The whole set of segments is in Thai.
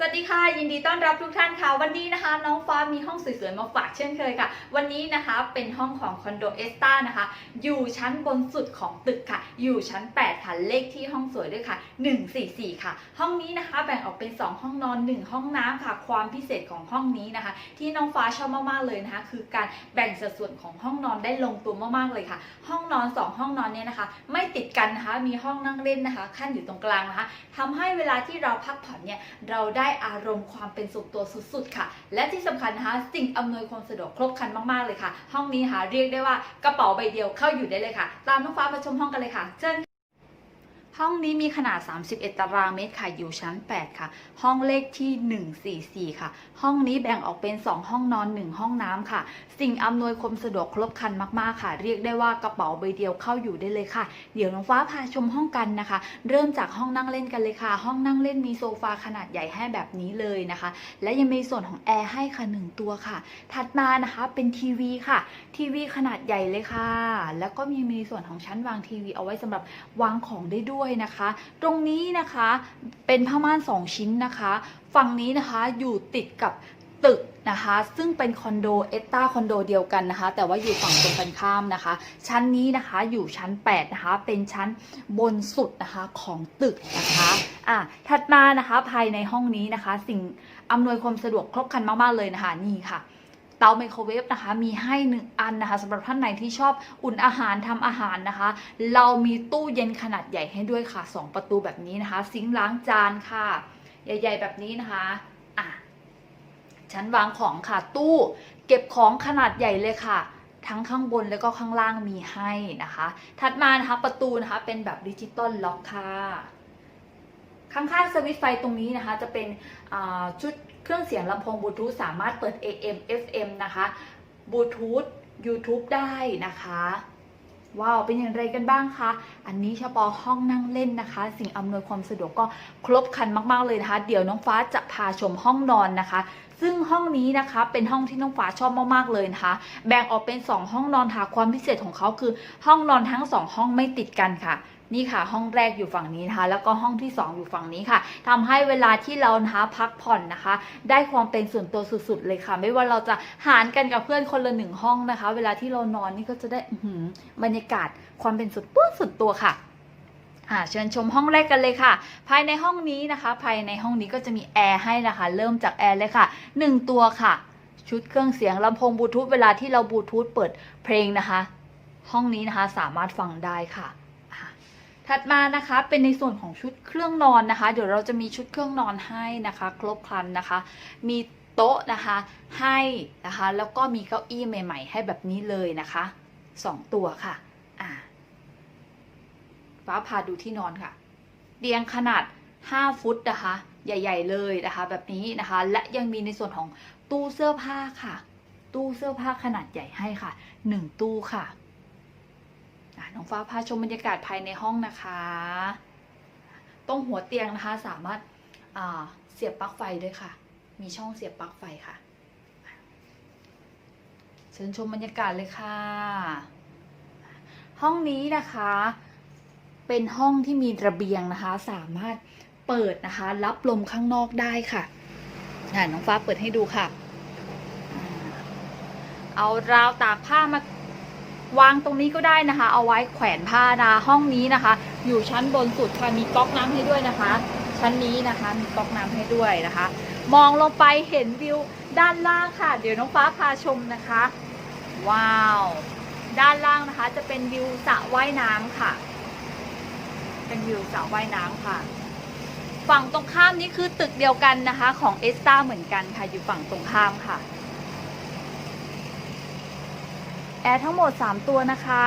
สวัสดีค่ะ ยินดีต้อนรับทุกท่านค่ะ วันนี้นะคะ น้องฟ้ามีห้องสวยๆมาฝากเช่นเคยค่ะ วันนี้นะคะเป็นห้องของคอนโดเอสตานะคะ อยู่ชั้นบนสุดของตึกค่ะ อยู่ชั้น 8 ค่ะ เลขที่ห้องสวยด้วยค่ะ 144 ค่ะ ห้องนี้นะคะ แบ่งออกเป็น 2 ห้องนอน 1 ห้องน้ำค่ะ ความพิเศษของห้องนี้นะคะ ที่น้องฟ้าชอบมากๆเลยนะคะ คือการแบ่งสัดส่วนของห้องนอนได้ลงตัวมากๆเลยค่ะ ห้องนอน 2 ห้องนอนเนี่ยนะคะ ไม่ติดกันนะคะ มีห้องนั่งเล่นนะคะ ขั้นอยู่ตรงกลางนะคะทำให้เวลาที่เราพักผ่อนเนี่ยเราได้อารมณ์ความเป็นสุขตัวสุดๆค่ะ และที่สำคัญนะคะสิ่งอำนวยความสะดวกครบครันมากๆเลยค่ะ ห้องนี้หาเรียกได้ว่ากระเป๋าใบเดียวเข้าอยู่ได้เลยค่ะ ตามน้องฟ้ามาชมห้องกันเลยค่ะ เชิญ ห้องนี้มีขนาด 31 ตารางเมตรค่ะอยู่ชั้น 8 ค่ะ ห้องเลขที่ 144 ค่ะ ห้องนี้แบ่งออกเป็น 2 ห้องนอน 1 ห้องน้ำค่ะ สิ่งอำนวยความสะดวกครบครันมากๆค่ะ เรียกได้ว่ากระเป๋าใบเดียวเข้าอยู่ได้เลยค่ะ เดี๋ยวน้องฟ้าพาชมห้องกันนะคะ เริ่มจากห้องนั่งเล่นกันเลยค่ะ ห้องนั่งเล่นมีโซฟาขนาดใหญ่ให้แบบนี้เลยนะคะ และยังมีส่วนของแอร์ให้ค่ะหนึ่งตัวค่ะ ถัดมานะคะเป็นทีวีค่ะ ทีวีขนาดใหญ่เลยค่ะ แล้วก็มีมีส่วนของชั้นวางทีวีเอาไว้สำหรับวางของได้ด้วยนะคะ ตรงนี้นะคะเป็นผ้าม่านสองชิ้นนะคะ ฝั่งนี้นะคะอยู่ติดกับตึกนะคะ ซึ่งเป็นคอนโดเอสตาคอนโดเดียวกันนะคะ แต่ว่าอยู่ฝั่งตรงกันข้ามนะคะ ชั้นนี้นะคะอยู่ชั้น 8 นะคะ เป็นชั้นบนสุดนะคะของตึกนะคะอะถัดมานะคะภายในห้องนี้นะคะ สิ่งอำนวยความสะดวกครบครันมากๆเลยนะคะนี่ค่ะ เตาไมโครเวฟนะคะมีให้หนึ่งอันนะคะสำหรับท่านไหนที่ชอบอุ่นอาหารทำอาหารนะคะ เรามีตู้เย็นขนาดใหญ่ให้ด้วยค่ะ 2 ประตูแบบนี้นะคะ ซิงค์ล้างจานค่ะ ใหญ่ ๆ แบบนี้นะคะอะชั้นวางของค่ะตู้เก็บของขนาดใหญ่เลยค่ะทั้งข้างบนแล้วก็ข้างล่างมีให้นะคะ ถัดมานะคะประตูนะคะเป็นแบบดิจิตอลล็อกค่ะ ข้างๆสวิตช์ไฟตรงนี้นะคะ จะเป็นชุดเครื่องเสียงลำโพงบลูทูธสามารถเปิด AM FM นะคะบลูทูธ YouTube ได้นะคะว้าวเป็นอย่างไรกันบ้างคะ อันนี้เฉพาะห้องนั่งเล่นนะคะ สิ่งอำนวยความสะดวกก็ครบครันมาก ๆ เลยนะคะ เดี๋ยวน้องฟ้าจะพาชมห้องนอนนะคะ ซึ่งห้องนี้นะคะเป็นห้องที่น้องฟ้าชอบมากๆเลยนะคะ แบ่งออกเป็น 2 ห้องนอนค่ะ ความพิเศษของเขาคือ ห้องนอนทั้ง 2 ห้องไม่ติดกันค่ะ นี่ค่ะ ห้องแรกอยู่ฝั่งนี้นะคะ แล้วก็ห้องที่ 2 อยู่ฝั่งนี้ค่ะทำให้เวลาที่เรานะคะพักผ่อนนะคะ ได้ความเป็นส่วนตัวสุดๆเลยค่ะ ไม่ว่าเราจะหารกันกับเพื่อนคนละหนึ่งห้องนะคะ เวลาที่เรานอนนี่ก็จะได้อืบรรยากาศความเป็นสุดตัวสุดตัวค่ะเชิญชมห้องแรกกันเลยค่ะ ภายในห้องนี้นะคะ ภายในห้องนี้ก็จะมีแอร์ให้นะคะ เริ่มจากแอร์เลยค่ะหนึ่งตัวค่ะ ชุดเครื่องเสียงลำโพงบลูทูธเวลาที่เราบลูทูธเปิดเพลงนะคะ ห้องนี้นะคะสามารถฟังได้ค่ะ ถัดมานะคะเป็นในส่วนของชุดเครื่องนอนนะคะ เดี๋ยวเราจะมีชุดเครื่องนอนให้นะคะ ครบครันนะคะ มีโต๊ะนะคะให้นะคะ แล้วก็มีเก้าอี้ใหม่ ๆ ให้แบบนี้เลยนะคะสองตัวค่ะอ่าฟ้าพาดูที่นอนค่ะเตียงขนาด 5 ฟุตนะคะ ใหญ่ ๆ เลยนะคะ แบบนี้นะคะ และยังมีในส่วนของตู้เสื้อผ้าค่ะ ตู้เสื้อผ้าขนาดใหญ่ให้ค่ะหนึ่งตู้ค่ะ น้องฟ้าพาชมบรรยากาศภายในห้องนะคะ ตรงหัวเตียงนะคะสามารถเสียบปลั๊กไฟด้วยค่ะ มีช่องเสียบปลั๊กไฟค่ะ เชิญชมบรรยากาศเลยค่ะ ห้องนี้นะคะ เป็นห้องที่มีระเบียงนะคะ สามารถเปิดนะคะ รับลมข้างนอกได้ค่ะน้องฟ้าเปิดให้ดูค่ะ เอาราวตากผ้ามา วางตรงนี้ก็ได้นะคะ เอาไว้แขวนผ้านะห้องนี้นะคะ อยู่ชั้นบนสุดค่ะมีก๊อกน้ำให้ด้วยนะคะ ชั้นนี้นะคะมีก๊อกน้ำให้ด้วยนะคะ มองลงไปเห็นวิวด้านล่างค่ะ เดี๋ยวน้องฟ้าพาชมนะคะ ว้าว ด้านล่างนะคะ จะเป็นวิวสระว่ายน้ำค่ะ เป็นวิวสระว่ายน้ำค่ะ ฝั่งตรงข้ามนี่คือตึกเดียวกันนะคะ ของเอสตาเหมือนกันค่ะอยู่ฝั่งตรงข้ามค่ะ แอร์ทั้งหมด 3 ตัวนะคะ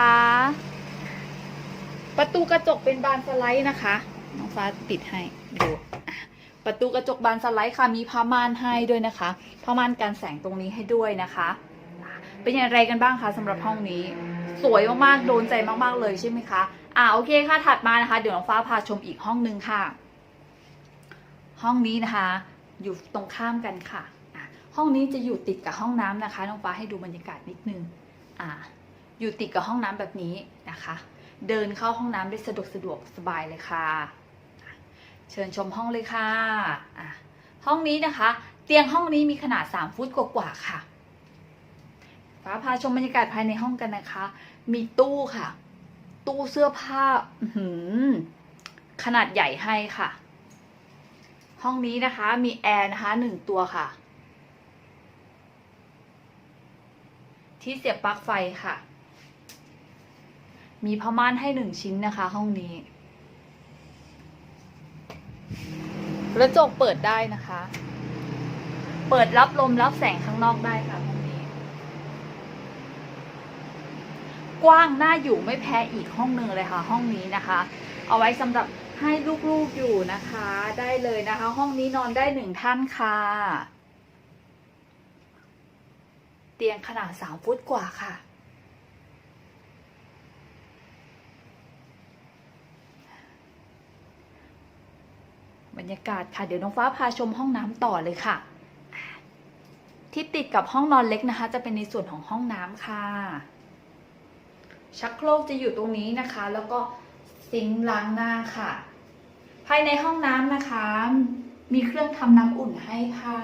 ประตูกระจกเป็นบานสไลด์นะคะ น้องฟ้าปิดให้ดูประตูกระจกบานสไลด์ค่ะ มีผ้าม่านให้ด้วยนะคะผ้าม่านกันแสงตรงนี้ให้ด้วยนะคะ เป็นอย่างไรกันบ้างคะสำหรับห้องนี้ สวยมากๆ โดนใจมากๆเลยใช่ไหมคะ อ่าโอเคค่ะ ถัดมานะคะ เดี๋ยวน้องฟ้าพาชมอีกห้องนึงค่ะ ห้องนี้นะคะ อยู่ตรงข้ามกันค่ะอะห้องนี้จะอยู่ติดกับห้องน้ำนะคะ น้องฟ้าให้ดูบรรยากาศนิดนึง อ่าอยู่ติดกับห้องน้ำแบบนี้นะคะ เดินเข้าห้องน้ำได้สะดวกสะดวกสบายเลยค่ะ เชิญชมห้องเลยค่ะอะ ห้องนี้นะคะ เตียงห้องนี้มีขนาด 3 ฟุตกว่าๆค่ะฟ้าพาชมบรรยากาศภายในห้องกันนะคะ มีตู้ค่ะ ตู้เสื้อผ้าขนาดใหญ่ให้ค่ะ ห้องนี้นะคะมีแอร์นะคะหนึ่งตัวค่ะ ที่เสียบปลั๊กไฟค่ะ มีผ้าม่านให้หนึ่งชิ้นนะคะ ห้องนี้กระจกเปิดได้นะคะ เปิดรับลมรับแสงข้างนอกได้ค่ะห้องนี้ กว้างน่าอยู่ไม่แพ้อีกห้องหนึ่งเลยค่ะ ห้องนี้นะคะ เอาไว้สำหรับให้ลูกๆอยู่นะคะ ได้เลยนะคะ ห้องนี้นอนได้หนึ่งท่านค่ะ ตียงขนาดสามฟุตกว่าค่ะ บรรยากาศค่ะ เดี๋ยวน้องฟ้าพาชมห้องน้ำต่อเลยค่ะ ที่ติดกับห้องนอนเล็กนะคะ จะเป็นในส่วนของห้องน้ำค่ะ ชักโครกจะอยู่ตรงนี้นะคะ แล้วก็ซิงค์ล้างหน้าค่ะ ภายในห้องน้ำนะคะ มีเครื่องทำน้ำอุ่นให้ค่ะ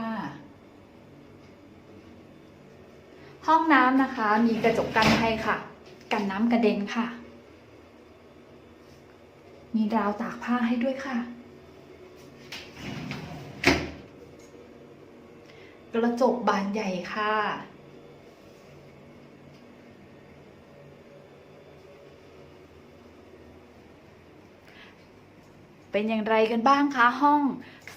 ห้องน้ำนะคะ มีกระจกกันให้ค่ะ กันน้ำกระเด็นค่ะ มีราวตากผ้าให้ด้วยค่ะ กระจกบานใหญ่ค่ะเป็นอย่างไรกันบ้างคะห้อง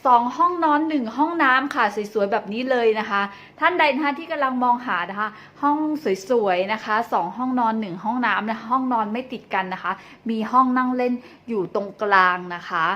สองห้องนอนหนึ่งห้องน้ำค่ะสวยๆแบบนี้เลยนะคะ ท่านใดนะคะที่กำลังมองหานะคะ ห้องสวยๆนะคะสองห้องนอนหนึ่งห้องน้ำนะห้องนอนไม่ติดกันนะคะ มีห้องนั่งเล่นอยู่ตรงกลางนะคะ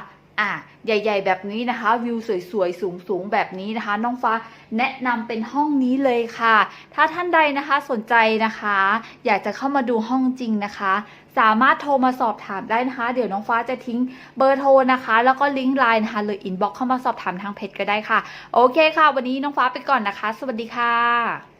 อะใหญ่ ๆ แบบนี้นะคะ วิวสวยๆ สูงๆ แบบนี้นะคะ น้องฟ้าแนะนำเป็นห้องนี้เลยค่ะ ถ้าท่านใดนะคะสนใจนะคะ อยากจะเข้ามาดูห้องจริงนะคะ สามารถโทรมาสอบถามได้นะคะ เดี๋ยวน้องฟ้าจะทิ้งเบอร์โทรนะคะ แล้วก็ลิงก์ไลน์นะคะหรืออินบ็อกเข้ามาสอบถามทางเพจก็ได้ค่ะ โอเคค่ะ วันนี้น้องฟ้าไปก่อนนะคะ สวัสดีค่ะ